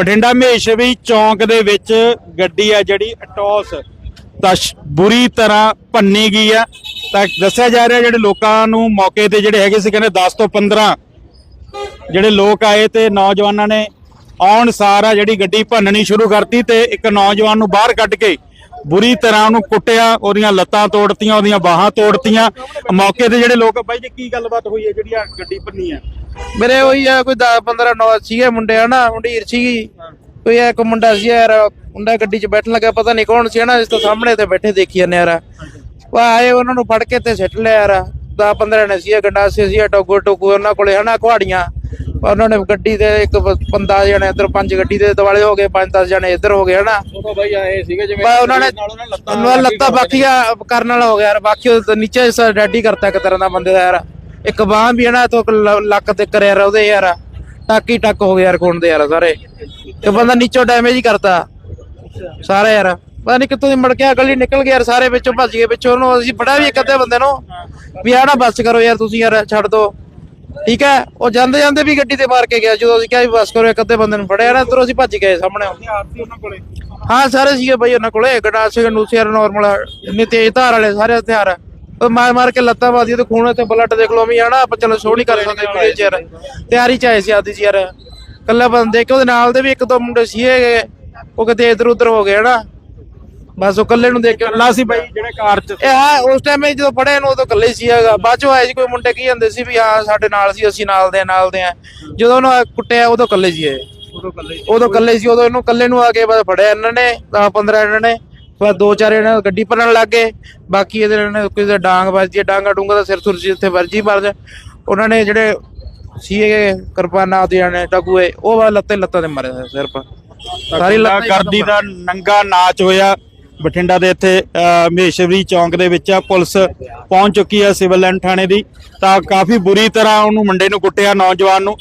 ਬਠਿੰਡਾ ਮਹੇਸ਼ਵੀ ਚੌਂਕ ਦੇ ਵਿੱਚ ਗੱਡੀ ਆ ਜਿਹੜੀ ਅਟੋਸ ਤਾਂ ਬੁਰੀ ਤਰ੍ਹਾਂ ਭੰਨੀ ਗਈ ਆ। ਤਾਂ ਦੱਸਿਆ ਜਾ ਰਿਹਾ ਜਿਹੜੇ ਲੋਕਾਂ ਨੂੰ ਮੌਕੇ ਤੇ ਜਿਹੜੇ ਹੈਗੇ ਸੀ, ਕਹਿੰਦੇ 10 ਤੋਂ 15 ਜਿਹੜੇ ਲੋਕ ਆਏ ਤੇ ਨੌਜਵਾਨਾਂ ਨੇ ਆਉਣ ਸਾਰ ਆ ਜਿਹੜੀ ਗੱਡੀ ਭੰਨਣੀ ਸ਼ੁਰੂ ਕਰਤੀ ਤੇ ਇੱਕ ਨੌਜਵਾਨ ਨੂੰ ਬਾਹਰ ਕੱਢ ਕੇ ਬੁਰੀ ਤਰ੍ਹਾਂ ਉਹਨੂੰ ਕੁੱਟਿਆ, ਉਹਦੀਆਂ ਲੱਤਾਂ ਤੋੜਤੀਆਂ, ਉਹਦੀਆਂ ਬਾਹਾਂ ਤੋੜਤੀਆਂ। ਮੌਕੇ ਤੇ ਜਿਹੜੇ ਲੋਕ, ਬਾਈ ਜੀ, ਕੀ ਗੱਲਬਾਤ ਹੋਈ ਹੈ ਜਿਹੜੀ ਆ ਗੱਡੀ ਭੰਨੀ ਆ? ਮੇਰੇ ਉਹੀ ਆ ਕੋਈ 10 15 ਨੌ ਸੀਗੇ ਮੁੰਡੇ ਹਨਾ ਮੁੰਡੀਰ ਸੀਗੀ। ਕੋਈ ਇੱਕ ਮੁੰਡਾ ਸੀ ਯਾਰ ਮੁੰਡਾ ਗੱਡੀ 'ਚ ਬੈਠਣ ਲੱਗਾ ਪਤਾ ਨਹੀਂ ਕੌਣ ਸੀ ਹਨਾ ਇਸ ਤੋਂ ਸਾਹਮਣੇ ਤੇ ਬੈਠੇ ਦੇਖੀ ਜਾਂਦੇ ਯਾਰ। ਵਾ ਆਏ ਉਹਨਾਂ ਨੂੰ ਫੜ ਕੇ ਤੇ ਸਿੱਟ ਲਿਆ ਯਾਰ। 10 15 ਨੇ ਸੀ ਗੰਡਾਸੇ ਸੀ ਟੋਗੋ ਟੋਗੋ ਉਹਨਾਂ ਕੋਲੇ ਹਨਾ ਕੁਹਾੜੀਆਂ। ਉਹਨਾਂ ਨੇ ਗੱਡੀ ਤੇ ਇੱਕ ਬੰਦਾ ਜਣੇ ਇੱਧਰ ਪੰਜ ਗੱਡੀ ਦੇ ਦਿਵਾਲੇ ਹੋ ਗਏ ਪੰਜ 10 ਜਣੇ ਇੱਧਰ ਹੋ ਗਏ ਹਨਾ। ਉਹ ਬਾਈ ਆਏ ਸੀਗੇ ਜਿਵੇਂ ਉਹਨਾਂ ਨੇ ਲੱਤਾਂ ਬਾਕੀਆਂ ਕਰਨ ਵਾਲਾ ਹੋ ਗਿਆ ਯਾਰ। ਬਾਕੀ ਉਹ ਨੀਚੇ ਰੈਡੀ ਕਰਤਾ ਇੱਕ ਤਰ੍ਹਾਂ ਦਾ ਬੰਦੇ ਦਾ ਯਾਰ। ਇੱਕ ਬਾਹ ਵੀ ਹੈ ਨਾ, ਤੋਂ ਲੱਕ ਤੇ ਕਰਿਆ ਯਾਰ ਉਹਦੇ ਯਾਰ। ਟੱਕ ਹੀ ਟੱਕ ਹੋ ਗਿਆ ਯਾਰ ਖੂਨ ਦੇ ਯਾਰ ਸਾਰੇ। ਤੇ ਬੰਦਾ ਨੀਚੋਂ ਡੈਮੇਜ ਹੀ ਕਰਤਾ। ਸਾਰੇ ਯਾਰ। ਪਤਾ ਨਹੀਂ ਕਿੱਥੋਂ ਦੀ ਮੜ ਕੇ ਗਲੀ ਨਿਕਲ ਗਿਆ ਯਾਰ, ਸਾਰੇ ਵਿੱਚੋਂ ਭੱਜ ਗਏ, ਵਿੱਚੋਂ ਉਹਨੂੰ ਅਸੀਂ ਫੜਾ ਵੀ ਇੱਕ ਅੱਧੇ ਬੰਦੇ ਨੂੰ ਵੀ ਆ ਨਾ ਬੱਸ ਕਰੋ ਯਾਰ ਤੁਸੀਂ ਯਾਰ, ਛੱਡ ਦੋ। ਠੀਕ ਹੈ? ਉਹ ਜਾਂਦੇ ਜਾਂਦੇ ਵੀ ਗੱਡੀ ਤੇ ਮਾਰ ਕੇ ਗਿਆ, ਜਦੋਂ ਅਸੀਂ ਕਿਹਾ ਵੀ ਬੱਸ ਕਰੋ, ਇੱਕ ਅੱਧੇ ਬੰਦੇ ਨੂੰ ਫੜਿਆ ਨਾ ਇੱਧਰੋਂ ਅਸੀਂ ਭੱਜ ਗਏ ਸਾਹਮਣੇ। ਹਾਂ, ਸਾਰੇ ਸੀਗੇ ਬਾਈ ਉਹਨਾਂ ਕੋਲੇ ਗੰਡਾਸੇ ਗੰਡੂਸੇ ਯਾਰ ਨਾਰਮਲ ਇੰਨੇ ਤੇਜ਼ ਧਾਰ ਵਾਲੇ, ਸਾਰੇ ਹਥਿਆਰ। ਮਾਰ ਮਾਰ ਕੇ ਲੱਤਾਂ ਵਾਦੀ ਤੇ ਖੂਨ ਤੇ ਬਲੱਡ ਦੇਖ ਲਓ ਵੀ ਹਨਾ ਆਪਾਂ ਚਲੋ ਸ਼ੋਅ ਨਹੀਂ ਕਰ ਸਕਦੇ ਵੀਡੀਓ ਚ ਯਾਰ ਤਿਆਰੀ ਚ ਆਏ ਸੀ ਆਦੀ ਜੀ ਯਾਰ। ਕੱਲਾ ਬੰਦੇ ਕਿ ਉਹਦੇ ਨਾਲ ਦੇ ਵੀ ਇੱਕ ਦੋ ਮੁੰਡੇ ਸੀ ਹੈਗੇ ਉਹ ਕਿਤੇ ਇਧਰ ਉਧਰ ਹੋ ਗਏ ਹਨਾ। ਬਸ ਉਹ ਕੱਲੇ ਨੂੰ ਦੇਖ ਕੇ ਕੱਲਾ ਸੀ ਬਾਈ। ਜਿਹੜੇ ਕਾਰ 'ਚ ਇਹ ਹਾਂ ਉਸ ਟਾਈਮ ਜਦੋਂ ਫੜੇ ਨੂੰ ਉਦੋਂ ਇਕੱਲੇ ਸੀ ਹੈਗਾ ਬਾਅਦ ਚੋਂ ਆਏ ਸੀ ਕੋਈ ਮੁੰਡੇ ਕੀ ਜਾਂਦੇ ਸੀ ਵੀ ਹਾਂ ਸਾਡੇ ਨਾਲ ਸੀ ਅਸੀਂ ਨਾਲ ਦੇ ਆ, ਨਾਲ ਦੇ ਆ। ਜਦੋਂ ਉਹਨੂੰ ਆ ਕੁੱਟਿਆ ਉਦੋਂ ਇਕੱਲੇ ਸੀ ਇਹ। ਉਦੋਂ ਕੱਲੇ ਉਦੋਂ ਇਕੱਲੇ ਸੀ ਉਦੋਂ ਇਹਨੂੰ ਇਕੱਲੇ ਨੂੰ ਆ ਕੇ ਬਸ ਫੜਿਆ ਇਹਨਾਂ ਨੇ 10 15 ਇਹਨਾਂ ਨੇ। ਫਿਰ ਦੋ ਚਾਰ ਇਹਨਾਂ ਨੇ ਗੱਡੀ ਭਰਨ ਲੱਗ ਗਏ। ਬਾਕੀ ਇਹਦੇ ਨੇ ਕਿਸੇ ਦੇ ਡਾਂਗ ਵੱਜਦੀ ਡਾਂਗਾ ਡੂੰਗਾ ਦਾ ਸਿਰ ਸੁਰ ਉੱਥੇ ਵਰਜੀ ਮਾਰ ਉਹਨਾਂ ਨੇ ਜਿਹੜੇ ਸੀਗੇ ਕਿਰਪਾਨਾਂ ਉਹਦੀਆਂ ਨੇ ਟਕੂਏ ਉਹ ਵਾ ਲੱਤੇ ਲੱਤਾਂ ਤੇ ਮਾਰੇ ਸਿਰ ਪਰ ਸਾਰੀ ਲੱਤਾਂ ਹੀ ਕਰਦੀ ਦਾ ਨੰਗਾ ਨਾਚ ਹੋਇਆ। ਬਠਿੰਡਾ ਦੇ ਇੱਥੇ ਮਹੇਸ਼ਵਰੀ ਚੌਂਕ ਦੇ ਵਿੱਚ ਆ ਪੁਲਿਸ ਪਹੁੰਚ ਚੁੱਕੀ ਹੈ ਸਿਵਲ ਲਾਈਨ ਥਾਣੇ ਦੀ। ਤਾਂ ਕਾਫੀ ਬੁਰੀ ਤਰ੍ਹਾਂ ਉਹਨੂੰ ਮੁੰਡੇ ਨੂੰ ਕੁੱਟਿਆ ਨੌਜਵਾਨ ਨੂੰ।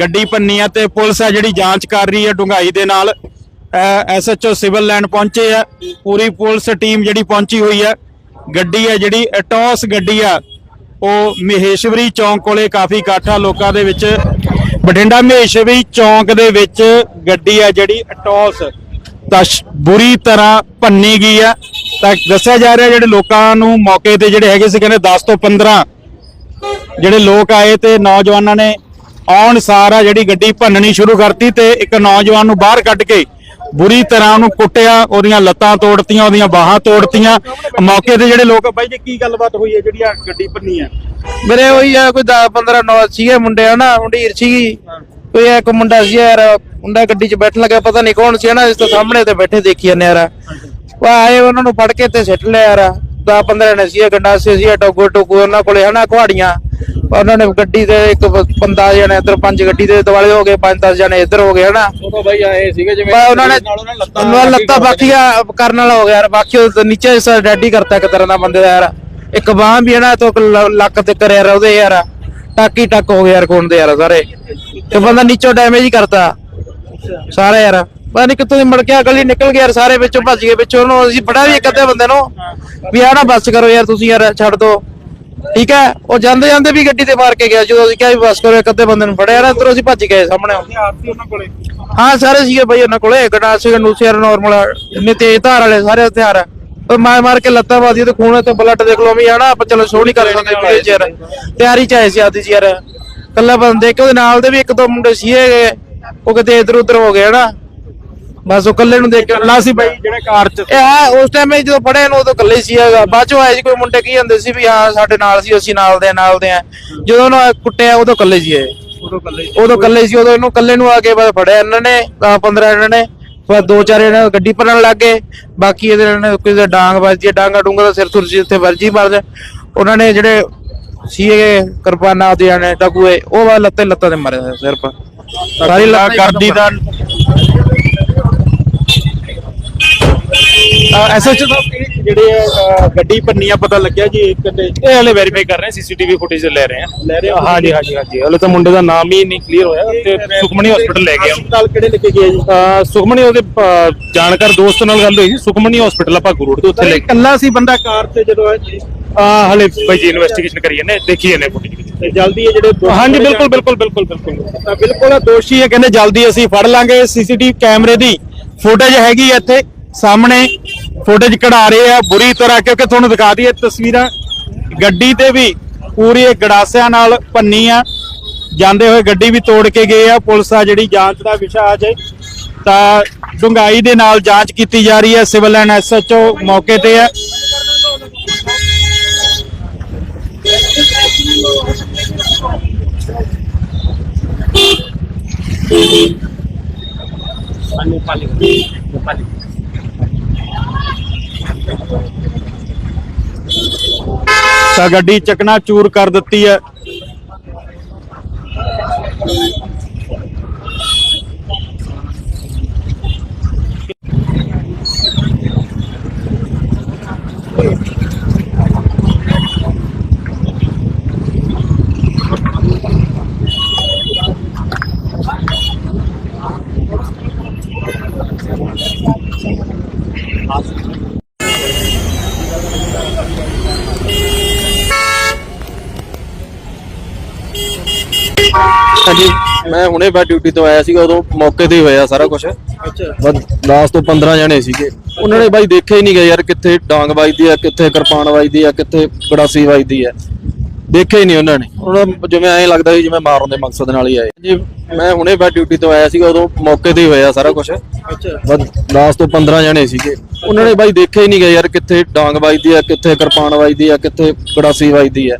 ਗੱਡੀ ਭੰਨੀ ਆ ਤੇ ਪੁਲਿਸ ਆ ਜਿਹੜੀ ਜਾਂਚ ਕਰ ਰਹੀ ਹੈ ਡੁੰਗਾਈ ਦੇ ਨਾਲ। ਐਸਐਚਓ ਸਿਵਲ ਲਾਈਨ ਪਹੁੰਚੇ ਆ। ਪੂਰੀ ਪੁਲਿਸ ਟੀਮ ਜਿਹੜੀ ਪਹੁੰਚੀ ਹੋਈ ਹੈ ਗੱਡੀ ਹੈ ਜਿਹੜੀ ਅਟੋਸ ਗੱਡੀ ਆ, ਉਹ ਮਹੇਸ਼ਵਰੀ ਚੌਂਕ ਕੋਲੇ ਕਾਫੀ ਇਕੱਠਾ ਲੋਕਾਂ ਦੇ ਵਿੱਚ। ਬਠਿੰਡਾ ਮਹੇਸ਼ਵਰੀ ਚੌਂਕ ਦੇ ਵਿੱਚ ਗੱਡੀ ਆ ਜਿਹੜੀ ਅਟੋਸ ਤਾਂ ਬੁਰੀ ਤਰ੍ਹਾਂ ਭੰਨੀ ਗਈ ਆ। ਤਾਂ ਦੱਸਿਆ ਜਾ ਰਿਹਾ ਜਿਹੜੇ ਲੋਕਾਂ ਨੂੰ ਮੌਕੇ ਤੇ ਜਿਹੜੇ ਹੈਗੇ ਸੀ, ਕਹਿੰਦੇ 10 ਤੋਂ 15 ਜਿਹੜੇ ਲੋਕ ਆਏ ਤੇ ਨੌਜਵਾਨਾਂ ਨੇ ਆਉਣ ਸਾਰ ਆ ਜਿਹੜੀ ਗੱਡੀ ਭੰਨਣੀ ਸ਼ੁਰੂ ਕਰਤੀ ਤੇ ਇੱਕ ਨੌਜਵਾਨ ਨੂੰ ਬਾਹਰ ਕੱਢ ਕੇ ਬੁਰੀ ਤਰ੍ਹਾਂ ਉਹਨੂੰ ਕੁੱਟਿਆ, ਉਹਦੀਆਂ ਲੱਤਾਂ ਤੋੜਤੀਆਂ, ਉਹਦੀਆਂ ਬਾਹਾਂ ਤੋੜਤੀਆਂ। ਮੌਕੇ ਤੇ ਜਿਹੜੇ ਲੋਕ, ਬਾਈ ਜੀ, ਕੀ ਗੱਲਬਾਤ ਹੋਈ ਹੈ? ਜਿਹੜੀ ਆ ਗੱਡੀ ਭੰਨੀ ਆ ਮੇਰੇ ਉਹੀ ਆ, ਕੋਈ 10 15 ਨੌ ਸੀਗੇ ਮੁੰਡੇ, ਹਨਾ, ਮੁੰਡੀਰ ਸੀਗੀ। ਕੋਈ ਇੱਕ ਮੁੰਡਾ ਸੀ ਯਾਰ, ਮੁੰਡਾ ਗੱਡੀ 'ਚ ਬੈਠਣ ਲੱਗਾ, ਪਤਾ ਨਹੀਂ ਕੌਣ ਸੀ, ਹਨਾ, ਇਸ ਤੋਂ ਸਾਹਮਣੇ ਤੇ ਬੈਠੇ ਦੇਖੀ ਜਾਂਦੇ ਯਾਰ। ਵਾ ਆਏ, ਉਹਨਾਂ ਨੂੰ ਫੜ ਕੇ ਤੇ ਸਿੱਟ ਲਿਆ ਯਾਰ। 10 15 ਨੇ ਸੀ ਗੰਡਾਸੇ ਸੀ ਟੋਗੋ ਟੋਗੋ ਉਹਨਾਂ ਕੋਲੇ, ਹਨਾ, ਕੁਹਾੜੀਆਂ। ਉਹਨਾਂ ਨੇ ਗੱਡੀ ਤੇ ਇੱਕ ਬੰਦਾ ਜਣੇ ਇੱਧਰ ਪੰਜ ਗੱਡੀ ਦੇ ਦਿਵਾਲੇ ਹੋ ਗਏ ਪੰਜ 10 ਜਣੇ ਇੱਧਰ ਹੋ ਗਏ ਹਨਾ? ਉਹ ਬਾਈ ਆਏ ਸੀਗੇ ਜਿਵੇਂ ਉਹਨਾਂ ਨੇ ਉਹਨਾਂ ਲੱਤਾਂ ਬਾਕੀਆਂ ਕਰਨ ਵਾਲਾ ਹੋ ਗਿਆ ਯਾਰ ਬਾਕੀ ਉਹ ਨੀਚੇ ਕਰਤਾ ਇੱਕ ਤਰ੍ਹਾਂ ਦਾ ਬੰਦੇ ਦਾ ਯਾਰ। ਇੱਕ ਬਾਹ ਵੀ ਹੈ ਨਾ ਤੋਂ ਲੱਕ ਤੇ ਕਰਿਆ ਯਾਰ ਉਹਦੇ ਯਾਰ। ਟੱਕ ਟੱਕ ਹੋ ਗਿਆ ਯਾਰ ਖੂਨ ਦੇ ਯਾਰ ਸਾਰੇ। ਤੇ ਬੰਦਾ ਨੀਚੋਂ ਡੈਮੇਜ ਹੀ ਕਰਤਾ। ਸਾਰੇ ਯਾਰ। ਪਤਾ ਨਹੀਂ ਕਿੱਥੋਂ ਦੀ ਮੜ ਕੇ ਗਲੀ ਨਿਕਲ ਗਿਆ ਯਾਰ ਸਾਰੇ ਵਿੱਚੋਂ ਭੱਜ ਗਏ। ਵਿੱਚੋਂ ਉਹਨੂੰ ਅਸੀਂ ਫੜਾ ਵੀ ਇੱਕ ਅੱਧੇ ਬੰਦੇ ਨੂੰ। ਵੀ ਆ ਨਾ ਬੱਸ ਕਰੋ ਯਾਰ ਤੁਸੀਂ ਯਾਰ ਛੱਡ ਦੋ। ਠੀਕ ਹੈ? ਉਹ ਜਾਂਦੇ ਜਾਂਦੇ ਵੀ ਗੱਡੀ ਤੇ ਮਾਰ ਕੇ ਗਿਆ। ਜਦੋਂ ਅਸੀਂ ਕਿਹਾ ਵੀ ਬੱਸ ਕਰੋ ਇੱਕ ਅੱਧੇ ਬੰਦੇ ਨੂੰ ਫੜਿਆ ਨਾ ਇੱਧਰੋਂ ਅਸੀਂ ਭੱਜ ਗਏ ਸਾਹਮਣੇ। ਆਰਤੀ ਉਹਨਾਂ ਕੋਲੇ? ਹਾਂ ਸਾਰੇ ਸੀਗੇ ਬਈ ਉਹਨਾਂ ਕੋਲੇ। ਗੰਡਾਸੇ ਗੰਡੂਸੇ ਯਾਰ ਨਾਰਮਲ ਇੰਨੇ ਤੇਜ਼ ਧਾਰ ਵਾਲੇ ਸਾਰੇ ਹਥਿਆਰ। ਉਹ ਮਾਰ ਮਾਰ ਕੇ ਲੱਤਾਂ ਵਾਦੀ ਤੇ ਖੂਨ ਤੇ ਬਲੱਡ ਦੇਖ ਲਓ ਵੀ ਹਨਾ ਆਪਾਂ ਚਲੋ ਸ਼ੋਅ ਨਹੀਂ ਕਰ ਸਕਦੇ ਵੀਡੀਓ ਚ ਯਾਰ ਤਿਆਰੀ ਚ ਆਏ ਸੀ ਆਦੀ ਜੀ ਯਾਰ। ਕੱਲਾ ਬੰਦੇ ਕਿ ਉਹਦੇ ਨਾਲ ਦੇ ਵੀ ਇੱਕ ਦੋ ਮੁੰਡੇ ਸੀ ਹੈਗੇ ਉਹ ਕਿਤੇ ਇਧਰ ਉਧਰ ਹੋ ਗਏ ਹਨਾ? ਬਸ ਉਹ ਕੱਲੇ ਨੂੰ ਦੇਖ ਕੇ ਕੱਲਾ ਸੀ ਬਾਈ। ਜਿਹੜੇ ਕਾਰ 'ਚ ਇਹ ਹਾਂ ਉਸ ਟਾਈਮ ਜਦੋਂ ਫੜੇ ਨੂੰ ਉਦੋਂ ਇਕੱਲੇ ਸੀ ਹੈਗਾ। ਬਾਅਦ ਚੋਂ ਆਏ ਸੀ ਕੋਈ ਮੁੰਡੇ ਕੀ ਜਾਂਦੇ ਸੀ ਵੀ ਹਾਂ ਸਾਡੇ ਨਾਲ ਸੀ ਅਸੀਂ ਨਾਲ ਦੇ ਆ, ਨਾਲ ਦੇ ਆ ਜਦੋਂ ਉਹਨੂੰ ਕੁੱਟਿਆ ਉਦੋਂ ਇਕੱਲੇ ਸੀ ਇਹ। ਉਦੋਂ ਕੱਲੇ ਉਦੋਂ ਸੀ ਉਦੋਂ ਇਹਨੂੰ ਇਕੱਲੇ ਨੂੰ ਆ ਕੇ ਬਸ ਫੜਿਆ ਇਹਨਾਂ ਨੇ 10 15 ਇਹਨਾਂ ਨੇ। ਫਿਰ ਦੋ ਚਾਰ ਇਹਨਾਂ ਨੇ ਗੱਡੀ ਭਰਨ ਲੱਗ ਗਏ। ਬਾਕੀ ਇਹਦੇ ਨੇ ਕਿਸੇ ਦੇ ਡਾਂਗ ਵੱਜਦੀ ਹੈ, ਡਾਂਗਾ ਡੂੰਗਾ ਦਾ ਸਿਰ ਸੁਰ ਉੱਥੇ ਵਰਜੀ ਮਾਰਦੇ। ਉਹਨਾਂ ਨੇ ਜਿਹੜੇ ਸੀਗੇ ਕਿਰਪਾਨਾਂ ਉਹਦੀਆਂ ਨੇ ਟਕੂਏ ਉਹ ਵਾ ਲੱਤੇ ਲੱਤਾਂ ਤੇ ਮਾਰੇ ਸਿਰ ਪਰ। ਸਾਰੀ ਲੱਤਾਂ ਕਰਦੀ ਦਾ ਐਸਐਚਓ ਸਾਹਿਬ ਜਿਹੜੇ ਅਹ, ਗੱਡੀ ਭੰਨੀ ਆ ਪਤਾ ਲੱਗਿਆ ਜੀ ਇੱਕ ਤੇ ਇਹ ਹਲੇ ਵੈਰੀਫਾਈ ਕਰ ਰਹੇ ਸੀਸੀਟੀਵੀ ਫੁਟੇਜ ਲੈ ਰਹੇ ਹਾਂ। ਲੈ ਰਹੇ ਹੋ ਹਾਂਜੀ ਹਾਂਜੀ ਹਾਂਜੀ। ਹਲੇ ਤਾਂ ਮੁੰਡੇ ਦਾ ਨਾਮ ਹੀ ਨਹੀਂ ਕਲੀਅਰ ਹੋਇਆ ਤੇ ਸੁਖਮਣੀ ਹਸਪੀਟਲ ਲੈ ਗਏ ਉਹਨੂੰ ਹਸਪਤਾਲ ਕਿਹੜੇ ਲੈ ਕੇ ਗਏ ਜੀ? ਸੁਖਮਣੀ ਉਹਦੇ ਅਹ, ਜਾਣਕਾਰ ਦੋਸਤ ਨਾਲ ਗੱਲ ਹੋਈ ਸੀ ਸੁਖਮਣੀ ਹਸਪੀਟਲ ਆਪਾਂ ਗੁਰੂ ਰੋਡ ਤੇ ਉੱਥੇ ਲੈ ਗਏ। ਇਕੱਲਾ ਸੀ ਬੰਦਾ ਕਾਰ ਤੇ ਜਦੋਂ ਆਇਆ ਜੀ ਅਹ, ਹਲੇ ਭਾਈ ਜੀ ਇਨਵੈਸਟੀਗੇਸ਼ਨ ਕਰੀ ਜਾਂਦੇ ਦੇਖੀ ਜਾਂਦੇ ਫੁਟੇਜ ਤੇ ਜਲਦੀ ਇਹ ਜਿਹੜੇ ਦੋਸ਼ੀ ਹਾਂਜੀ ਬਿਲਕੁਲ। ਬਿਲਕੁਲ ਬਿਲਕੁਲ ਬਿਲਕੁਲ। ਤਾਂ ਬਿਲਕੁਲ ਦੋਸ਼ੀ ਹੈ ਕਹਿੰਦੇ ਜਲਦੀ ਅਸੀਂ ਫੜ ਲਾਂਗੇ ਸੀਸੀਟੀਵੀ ਕੈਮਰੇ ਦੀ ਫੁਟੇਜ ਹੈਗੀ ਹੈ ਇੱਥੇ। ਸਾਹਮਣੇ ਫੁਟੇਜ ਕਢਾ ਰਹੇ ਆ, ਬੁਰੀ ਤਰ੍ਹਾਂ, ਕਿਉਂਕਿ ਤੁਹਾਨੂੰ ਦਿਖਾ ਦਈਏ ਤਸਵੀਰਾਂ, ਗੱਡੀ ਤੇ ਵੀ ਪੂਰੀ ਗੜਾਸਿਆਂ ਨਾਲ ਭੰਨੀ ਆ ਜਾਂਦੇ ਹੋਏ ਗੱਡੀ ਵੀ ਤੋੜ ਕੇ ਗਏ ਆ, ਪੁਲਿਸ ਆ ਜਿਹੜੀ ਜਾਂਚ ਦਾ ਵਿਸ਼ਾ ਆ ਜੇ, ਤਾਂ ਡੁੰਗਾਈ ਦੇ ਨਾਲ ਜਾਂਚ ਕੀਤੀ ਜਾ ਰਹੀ ਹੈ, ਸਿਵਲ ਐਂਡ ਐਸਐਚਓ ਮੌਕੇ ਤੇ ਹੈ। ਤਾਂ ਗੱਡੀ ਚੱਕਣਾ ਚੂਰ ਕਰ ਦਿੱਤੀ ਹੈ। ਹਾਂਜੀ ਮੈਂ ਹੁਣੇ ਬਾ ਡਿਊਟੀ ਤੋਂ ਆਇਆ ਸੀਗਾ ਉਦੋਂ ਮੌਕੇ ਤੇ ਹੀ ਹੋਇਆ ਸਾਰਾ ਕੁਝ ਅੱਛਾ। ਲਾਸਟ ਤੋਂ 15 ਜਣੇ ਸੀਗੇ। ਉਹਨਾਂ ਨੇ ਬਾਈ ਦੇਖਿਆ ਹੀ ਨਹੀਂ ਗਿਆ ਯਾਰ ਕਿੱਥੇ ਡਾਂਗ ਵੱਜਦੀ ਆ ਕਿੱਥੇ ਕਿਰਪਾਨ ਵੱਜਦੀ ਆ ਕਿੱਥੇ ਗੜਾਸੀ ਵੱਜਦੀ ਆ ਦੇਖਿਆ ਹੀ ਨਹੀਂ ਉਹਨਾਂ ਨੇ। ਉਹਨਾਂ ਜਿਵੇਂ ਐਂ ਲੱਗਦਾ ਸੀ ਜਿਵੇਂ ਮਾਰਨ ਦੇ ਮਕਸਦ ਨਾਲ ਹੀ ਆਏ। ਜੀ ਮੈਂ ਹੁਣੇ ਬਾ ਡਿਊਟੀ ਤੋਂ ਆਇਆ ਸੀਗਾ ਉਦੋਂ ਮੌਕੇ ਤੇ ਹੀ ਹੋਇਆ ਸਾਰਾ ਕੁਝ ਅੱਛਾ। ਲਾਸਟ ਤੋਂ 15 ਜਣੇ ਸੀਗੇ। ਉਹਨਾਂ ਨੇ ਬਾਈ ਦੇਖਿਆ ਹੀ ਨਹੀਂ ਗਿਆ ਯਾਰ ਕਿੱਥੇ ਡਾਂਗ ਵੱਜਦੀ ਆ ਕਿੱਥੇ ਕਿਰਪਾਨ ਵੱਜਦੀ ਆ ਕਿੱਥੇ ਗੜਾਸੀ ਵੱਜਦੀ ਆ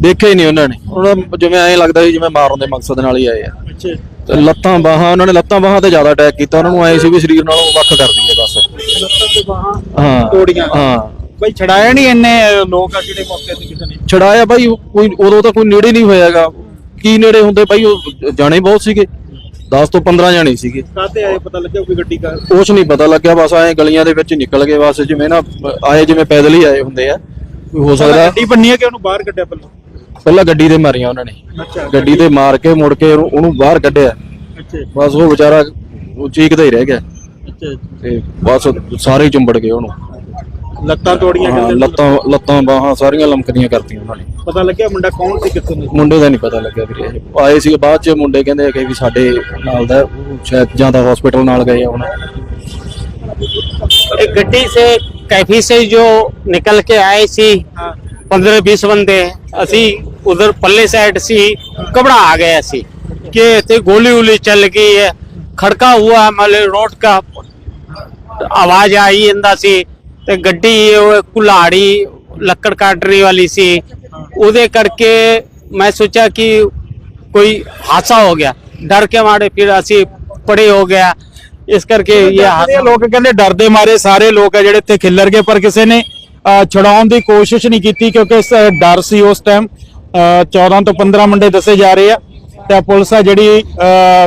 ਦੇਖਿਆ ਹੀ ਨਹੀਂ ਉਹਨਾਂ ਨੇ। ਉਹਨਾਂ ਜਿਵੇਂ ਐਂ ਲੱਗਦਾ ਸੀ ਜਿਵੇਂ ਮਾਰਨ ਦੇ ਮਕਸਦ ਨਾਲ ਹੀ ਆਏ ਆ। ਅੱਛਾ। ਤੇ ਲੱਤਾਂ ਬਾਹਾਂ ਉਹਨਾਂ ਨੇ ਲੱਤਾਂ ਬਾਹਾਂ ਤੇ ਜ਼ਿਆਦਾ ਅਟੈਕ ਕੀਤਾ। ਉਹਨਾਂ ਨੂੰ ਐ ਸੀ ਵੀ ਸਰੀਰ ਨਾਲੋਂ ਵੱਖ ਕਰ ਦਈਏ ਬਸ। ਲੱਤਾਂ ਤੇ ਬਾਹਾਂ ਹਾਂ ਤੋੜੀਆਂ। ਹਾਂ। ਬਈ ਛੜਾਇਆ ਨਹੀਂ ਇੰਨੇ ਲੋਕ ਆ ਜਿਹੜੇ ਮੌਕੇ ਤੇ ਕਿਸੇ ਨੇ ਛੜਾਇਆ ਬਾਈ ਕੋਈ ਉਦੋਂ ਤਾਂ ਕੋਈ ਨੇੜੇ ਨਹੀਂ ਹੋਇਆਗਾ। ਕੀ ਨੇੜੇ ਹੁੰਦੇ ਬਾਈ ਉਹ ਜਾਣੇ ਬਹੁਤ ਸੀਗੇ। 10 ਤੋਂ 15 ਜਾਣੇ ਸੀਗੇ। ਕਾਤੇ ਆਏ ਪਤਾ ਲੱਗਿਆ ਕੋਈ ਗੱਡੀ ਕਾ ਕੁਛ ਨਹੀਂ ਪਤਾ ਲੱਗਿਆ ਬਸ ਐ ਗਲੀਆਂ ਦੇ ਵਿੱਚ ਨਿਕਲ ਗਏ। ਬਸ ਜਿਵੇਂ ਨਾ ਆਏ ਜਿਵੇਂ ਪੈਦਲ ਹੀ ਆਏ ਹੁੰਦੇ ਆ। ਕੋਈ ਹੋ ਸਕਦਾ ਗੱਡੀ ਬੰਨੀ ਕਿ ਉਹਨੂੰ ਬਾਹਰ ਕੱਢਿਆ ਪਹਿਲਾਂ? ਪਹਿਲਾਂ ਗੱਡੀ ਤੇ ਮਾਰੀਆਂ ਉਹਨਾਂ ਨੇ ਅੱਛਾ ਗੱਡੀ ਤੇ ਮਾਰ ਕੇ ਮੁੜ ਕੇ ਉਹਨੂੰ ਉਹਨੂੰ ਬਾਹਰ ਕੱਢਿਆ ਅੱਛਾ ਬਸ ਉਹ ਵਿਚਾਰਾ ਉਹ ਚੀਕਦਾ ਹੀ ਰਹਿ ਗਿਆ ਅੱਛਾ ਤੇ ਬਸ ਸਾਰੇ ਹੀ ਚੁੰਬੜ ਗਏ ਉਹਨੂੰ ਲੱਤਾਂ ਤੋੜੀਆਂ ਹਾਂ ਕਹਿੰਦੇ ਲੱਤਾਂ ਲੱਤਾਂ ਬਾਹਾਂ ਸਾਰੀਆਂ ਲਮਕਦੀਆਂ ਕਰਤੀਆਂ ਉਹਨਾਂ ਨੇ ਪਤਾ ਲੱਗਿਆ ਮੁੰਡਾ ਕੌਣ ਸੀ ਕਿੱਥੋਂ ਦਾ ਮੁੰਡੇ ਦਾ ਨਹੀਂ ਪਤਾ ਲੱਗਿਆ ਵੀਰੇ ਇਹ ਆਏ ਸੀ ਬਾਅਦ ਚ ਮੁੰਡੇ ਕਹਿੰਦੇ ਕਿ ਵੀ ਸਾਡੇ ਨਾਲ ਦਾ ਉਹ ਸ਼ਾਇਦ ਜਾਂ ਤਾਂ ਹਸਪੀਟਲ ਨਾਲ ਗਏ ਆ ਹੁਣ एक गड्डी से कैफी से जो निकल के आए सी ਹਾਂ पंद्रह बीस बंदे ਅਸੀਂ ਉਧਰ ਪੱਲੇ ਸਾਈਡ ਸੀ ਘਬਰਾ ਆ ਗਏ ਅਸੀਂ ਕਿ ਇੱਥੇ ਗੋਲੀ ਉਲੀ ਚੱਲ ਗਈ ਹੈ ਖੜਕਾ ਹੁਆ ਮਤਲਬ ਰੋਡ का ਆਵਾਜ਼ ਆਈ ਜਾਂਦਾ ਸੀ ਤੇ ਗੱਡੀ ਉਹ ਕੁਲਾੜੀ ਲੱਕੜ ਕਾਟਣੀ ਵਾਲੀ ਸੀ ਉਹਦੇ ਕਰਕੇ ਮੈਂ ਸੋਚਿਆ ਕਿ ਕੋਈ ਹਾਦਸਾ ਹੋ ਗਿਆ ਡਰ ਕੇ ਮਾਰੇ ਫਿਰ ਅਸੀਂ ਪੜੇ ਹੋ ਗਿਆ ਇਸ ਕਰਕੇ ਇਹ ਸਾਰੇ ਹਾਦਸਾ ਲੋਕ ਕਹਿੰਦੇ ਡਰਦੇ ਮਾਰੇ ਸਾਰੇ ਲੋਕ ਆ ਜਿਹੜੇ ਇੱਥੇ ਖਿੱਲਰ ਗਏ ਪਰ ਕਿਸੇ ਨੇ ਅਹ, ਛਡਾਉਣ ਦੀ ਕੋਸ਼ਿਸ਼ ਨਹੀਂ ਕੀਤੀ ਕਿਉਂਕਿ ਡਰ ਸੀ ਉਸ ਟਾਈਮ 14 ਤੋਂ 15 ਮੁੰਡੇ ਦੱਸੇ ਜਾ ਰਹੇ ਆ ਤੇ ਪੁਲਿਸ ਆ ਜਿਹੜੀ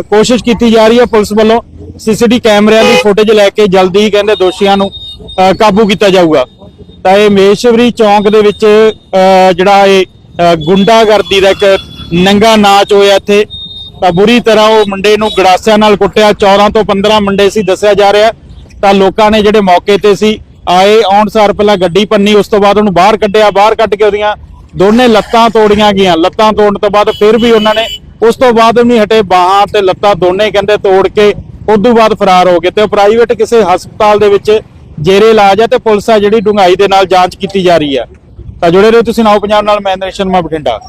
ਕੋਸ਼ਿਸ਼ ਕੀਤੀ ਜਾ ਰਹੀ ਹੈ ਪੁਲਿਸ ਵੱਲੋਂ ਸੀਸੀਟੀ ਕੈਮਰਿਆਂ ਦੀ ਫੁਟੇਜ ਲੈ ਕੇ ਜਲਦੀ ਹੀ ਕਹਿੰਦੇ ਦੋਸ਼ੀਆਂ ਨੂੰ ਕਾਬੂ ਕੀਤਾ ਜਾਊਗਾ। ਤਾਂ ਇਹ ਮੇਸ਼ਵਰੀ ਚੌਂਕ ਦੇ ਵਿੱਚ ਜਿਹੜਾ ਇਹ ਗੁੰਡਾਗਰਦੀ ਦਾ ਇੱਕ ਨੰਗਾ ਨਾਚ ਹੋਇਆ ਇੱਥੇ। ਤਾਂ ਬੁਰੀ ਤਰ੍ਹਾਂ ਉਹ ਮੁੰਡੇ ਨੂੰ ਗੜਾਸਿਆਂ ਨਾਲ ਕੁੱਟਿਆ। 14 ਤੋਂ 15 ਮੁੰਡੇ ਸੀ ਦੱਸਿਆ ਜਾ ਰਿਹਾ। ਤਾਂ ਲੋਕਾਂ ਨੇ ਜਿਹੜੇ ਮੌਕੇ ਤੇ ਸੀ ਆਏ ਆਉਣ ਸਾਰ ਪਹਿਲਾਂ ਗੱਡੀ ਪੰਨੀ, ਉਸ ਤੋਂ ਬਾਅਦ ਉਹਨੂੰ ਬਾਹਰ ਕੱਢਿਆ, ਬਾਹਰ ਕੱਢ ਕੇ ਉਹਦੀਆਂ ਦੋਨੇ ਲੱਤਾਂ ਤੋੜੀਆਂ ਗਈਆਂ। ਲੱਤਾਂ ਤੋੜਨ ਤੋਂ ਬਾਅਦ ਫਿਰ ਵੀ ਉਹਨਾਂ ਨੇ ਉਸ ਤੋਂ ਬਾਅਦ ਵੀ ਨਹੀਂ ਹਟੇ, ਬਾਹਾਂ ਤੇ ਲੱਤਾਂ ਦੋਨੇ ਕਹਿੰਦੇ ਤੋੜ ਕੇ ਉਸ ਤੋਂ ਬਾਅਦ ਫਰਾਰ ਹੋ ਗਏ ਤੇ ਉਹ ਪ੍ਰਾਈਵੇਟ ਕਿਸੇ ਹਸਪਤਾਲ ਦੇ ਵਿੱਚ ਜੇਰੇ ਇਲਾਜ ਹੈ ਤੇ ਪੁਲਿਸ ਆ ਜਿਹੜੀ ਡੂੰਘਾਈ ਦੇ ਨਾਲ ਜਾਂਚ ਕੀਤੀ ਜਾ ਰਹੀ ਹੈ ਤਾਂ ਜੁੜੇ ਰਹੋ ਤੁਸੀਂ ਨਾਓ ਪੰਜਾਬ ਨਾਲ, ਮੈਂ ਨਰੇਸ਼ ਸ਼ਰਮਾ ਬਠਿੰਡਾ।